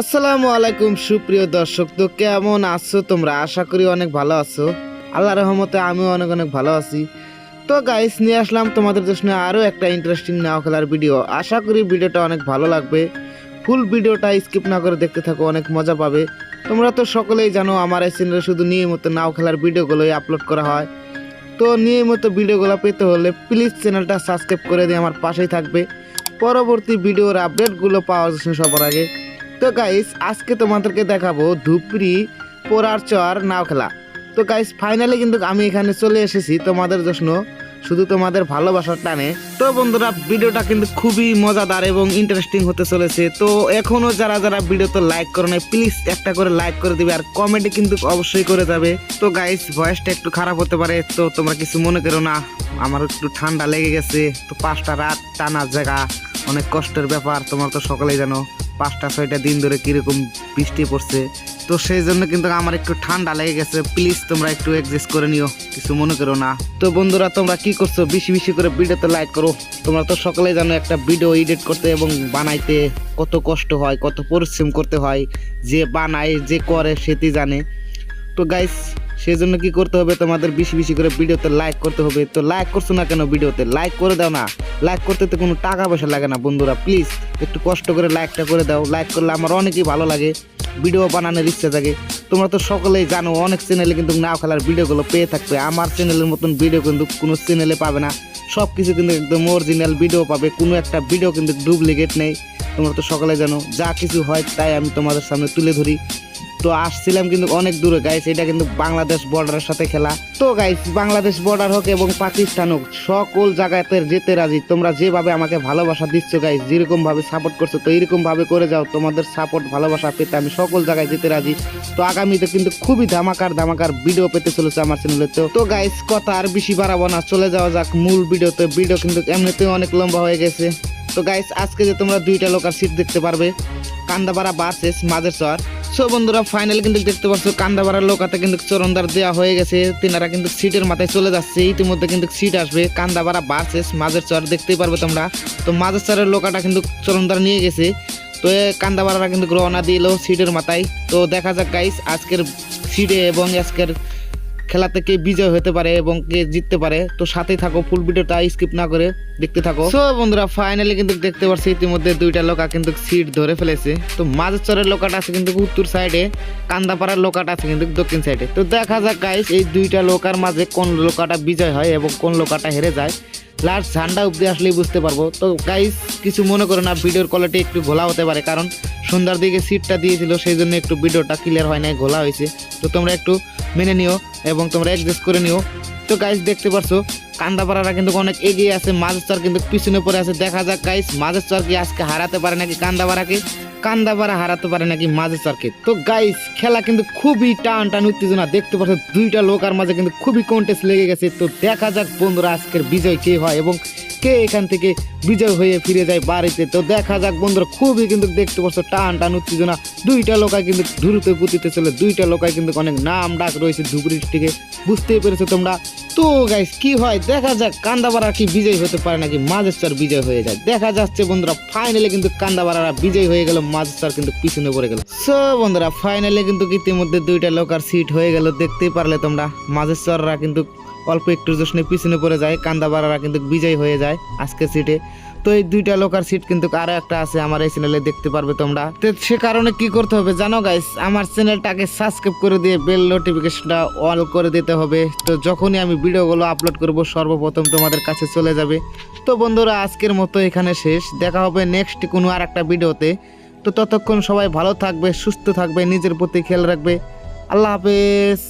আসসালামু আলাইকুম, সুপ্রিয় দর্শক। তো কেমন আছো তোমরা? আশা করি অনেক ভালো আছো। আল্লাহ রহমতে আমিও অনেক অনেক ভালো আছি। তো গাইস নিয়ে আসলাম তোমাদের জন্য আরও একটা ইন্টারেস্টিং নাও খেলার ভিডিও আশা করি ভিডিওটা অনেক ভালো লাগবে। ফুল ভিডিওটা স্কিপ না করে দেখতে থাকো, অনেক মজা পাবে। তোমরা তো সকলেই জানো, আমার এই চ্যানেলে শুধু নিয়মিত নাও খেলার ভিডিওগুলোই আপলোড করা হয়। তো নিয়মিত ভিডিওগুলো পেতে হলে প্লিজ চ্যানেলটা সাবস্ক্রাইব করে দিয়ে আমার পাশেই থাকবে। পরবর্তী ভিডিওর আপডেটগুলো পাওয়ার জন্য সবার আগে। তো গাইস আজকে তোমাদেরকে দেখাবো ধুপড়ি, পোড়ার চর, নাও খেলা। তো গাইস ফাইনালি কিন্তু আমি এখানে চলে এসেছি তোমাদের জন্য, শুধু তোমাদের ভালোবাসার টানে। তো বন্ধুরা, ভিডিওটা কিন্তু খুবই মজাদার এবং ইন্টারেস্টিং হতে চলেছে। তো এখনও যারা যারা ভিডিওতে লাইক করো নাই প্লিজ একটা করে লাইক করে দিবে আর কমেন্টে কিন্তু অবশ্যই করে যাবে। তো গাইস ভয়েসটা একটু খারাপ হতে পারে, তো তোমরা কিছু মনে করো না। আমার একটু ঠান্ডা লেগে গেছে, তো পাঁচটা রাত টানার জায়গা, অনেক কষ্টের ব্যাপার, তোমার তো সকালেই জানো। পাঁচটা, ছয়টা দিন ধরে কীরকম বৃষ্টি পড়ছে। তো সেই জন্য কিন্তু আমার একটু ঠান্ডা লেগে গেছে। প্লিজ তোমরা একটু অ্যাডজাস্ট করে নিও, কিছু মনে করো না। তো বন্ধুরা, তোমরা কি করছ? বেশি বেশি করে ভিডিওতে লাইক করো। তোমরা তো সকালে জানো একটা ভিডিও এডিট করতে এবং বানাইতে কত কষ্ট হয়, কত পরিশ্রম করতে হয়। যে বানায়, যে করে, সেটি জানে। তো গাইস সেই জন্য কি করতে হবে? তোমাদের বেশি বেশি করে ভিডিওতে লাইক করতে হবে। তো লাইক করছ না কেন ভিডিওতে? লাইক করে দাও না। লাইক করতে তো কোনো টাকা পয়সা লাগে না বন্ধুরা প্লিজ একটু কষ্ট করে লাইকটা করে দাও। লাইক করলে আমার অনেকই ভালো লাগে। ভিডিও বানানোর ইচ্ছা থাকে তোমরা তো সকলেই জানো, অনেক চ্যানেলে কিন্তু নাও খেলার ভিডিওগুলো পেয়ে থাকবে। আমার চ্যানেলের মতন ভিডিও কিন্তু কোনো চ্যানেলে পাবে না। সব কিছু কিন্তু একদম অরিজিনাল ভিডিও পাবে। কোনো একটা ভিডিও কিন্তু ডুপ্লিকেট নেই। তোমরা তো সকলে জানো, যা কিছু হয় তাই আমি তোমাদের সামনে তুলে ধরি। তো আসছিলাম কিন্তু অনেক দূরে গাইস এটা কিন্তু বাংলাদেশ বর্ডারের সাথে খেলা। তো গাইস বাংলাদেশ বর্ডার হোক এবং পাকিস্তান হোক, সকল জায়গাতে যেতে রাজি। তোমরা যেভাবে আমাকে ভালোবাসা দিচ্ছ গাইস যেরকম ভাবে সাপোর্ট করছ, তো এরকম ভাবে করে যাও। তোমাদের সাপোর্ট ভালোবাসা পেতে আমি সকল জায়গায় যেতে রাজি। তো আগামীতে কিন্তু খুবই ধামাকার ধামাকার ভিডিও পেতে চলেছে আমার চ্যানেলে তো তো গাইস কথা আর বেশি বাড়াবো না, চলে যাওয়া যাক মূল ভিডিওতে ভিডিও কিন্তু এমনিতেও অনেক লম্বা হয়ে গেছে। তো গাইস আজকে যে তোমরা দুইটা লোকার সিট দেখতে পারবে, কান্দাপাড়া বাসেস মাঝের চর সো বন্ধুরা ফাইনাল কিন্তু দেখতে পাচ্ছ কান্দাপাড়ার লোকাতে কিন্তু চরণদার দেওয়া হয়ে গেছে। তিনারা কিন্তু সিটের মাথায় চলে যাচ্ছে, ইতিমধ্যে কিন্তু সিট আসবে। কান্দাপাড়া বাড়ছে মাঝের চর, দেখতেই পারবে তোমরা। তো মাঝের চরের লোকাটা কিন্তু চরণদার নিয়ে গেছে। তো কান্দাপাড়ারা কিন্তু রওনা দিল সিটের মাথায়। তো দেখা যাক গাইস আজকের সিটে এবং আজকের খেলাতে কে বিজয় হতে পারে এবং কে জিততে পারে। তো সাথেই থাকো ফুল ভিডিওটা স্কিপ না করে দেখতে থাকো। সো বন্ধুরা ফাইনালি কিন্তু দেখতে পাচ্ছি ইতিমধ্যে দুইটা লোকা কিন্তু সিট ধরে ফেলেছে। তো মাঝের চরের লোকাটা আছে কিন্তু উত্তর সাইডে কান্দাপাড়ার লোকাটা আছে কিন্তু দক্ষিণ সাইডে তো দেখা যাক গাইস এই দুইটা লোকার মাঝে কোন লোকাটা বিজয় হয় এবং কোন লোকাটা হেরে যায়। লাস্ট ঝান্ডা অব্দি আসলেই বুঝতে পারব। তো গাইস কিছু মনে করো না ভিডিওর কোয়ালিটি একটু ঘোলা হতে পারে, কারণ সন্ধ্যার দিকে সিটটা দিয়েছিল, সেই জন্য একটু ভিডিওটা ক্লিয়ার হয় নাই, ঘোলা হয়েছে। তো তোমরা একটু মেনে নিও এবং তোমরা অ্যাডজাস্ট করে নিও। তো গাইস দেখতে পারছ, কান্দাপাড়ারা কিন্তু অনেক এগিয়ে আছে, মাঝের চর কিন্তু পিছনে পড়ে আছে। দেখা যাক গাইস মাঝের চর কি আজকে হারাতে পারে নাকি কান্দাপাড়াকে? কান্দাপাড়া হারাতে পারে নাকি মাঝে চারকে তো গাইস খেলা কিন্তু খুবই টান টান উত্তেজনা, দেখতে পাচ্ছ দুইটা লোকার মাঝে কিন্তু খুবই কন্টেস্ট লেগে গেছে। তো দেখা যাক বন্ধুরা আজকের বিজয় কে হয় এবং কে এখান থেকে বিজয় হয়ে ফিরে যায় বাড়িতে? তো দেখা যাক বন্ধুরা, খুবই কিন্তু দেখতে পাচ্ছ, টান টান উত্তেজনা। দুইটা লোকায় কিন্তু দ্রুত গতিতে চলে, দুইটা লোকায় কিন্তু অনেক নাম ডাক রয়েছে ধুবড়ির থেকে। বুঝতেই পেরেছ তোমরা? তো গাইস কি হয়? দেখা যাক, কান্দাবাড়া কি বিজয় হতে পারে নাকি মাজেশ্বর বিজয় হয়ে যায়। দেখা যাচ্ছে বন্ধুরা ফাইনালে কিন্তু কান্দাবাড়ারা বিজয় হয়ে গেল মাজেশ্বর কিন্তু পিছনে পড়ে গেল। সো বন্ধুরা ফাইনালে কিন্তু ইতিমধ্যে দুইটা লোকার সিট হয়ে গেল দেখতেই পারলে তোমরা মাজেশ্বররা কিন্তু অল্প একটু জোশনে পিছনে পড়ে যায় কান্দাবাড়ারা কিন্তু বিজয়ী হয়ে যায় আজকে সিটে তো এই দুইটা লোকার সিট কিন্তু আরও একটা আছে আমার এই চ্যানেলে দেখতে পারবে তোমরা। তো সে কারণে কি করতে হবে জানো গাইস আমার চ্যানেলটাকে সাবস্ক্রাইব করে দিয়ে বেল নোটিফিকেশনটা অল করে দিতে হবে। তো যখনই আমি ভিডিওগুলো আপলোড করব, সর্বপ্রথম তোমাদের কাছে চলে যাবে। তো বন্ধুরা, আজকের মতো এখানে শেষ। দেখা হবে নেক্সট কোনো আর একটা ভিডিওতে তো ততক্ষণ সবাই ভালো থাকবে, সুস্থ থাকবে, নিজের প্রতি খেয়াল রাখবে। আল্লাহ হাফেজ।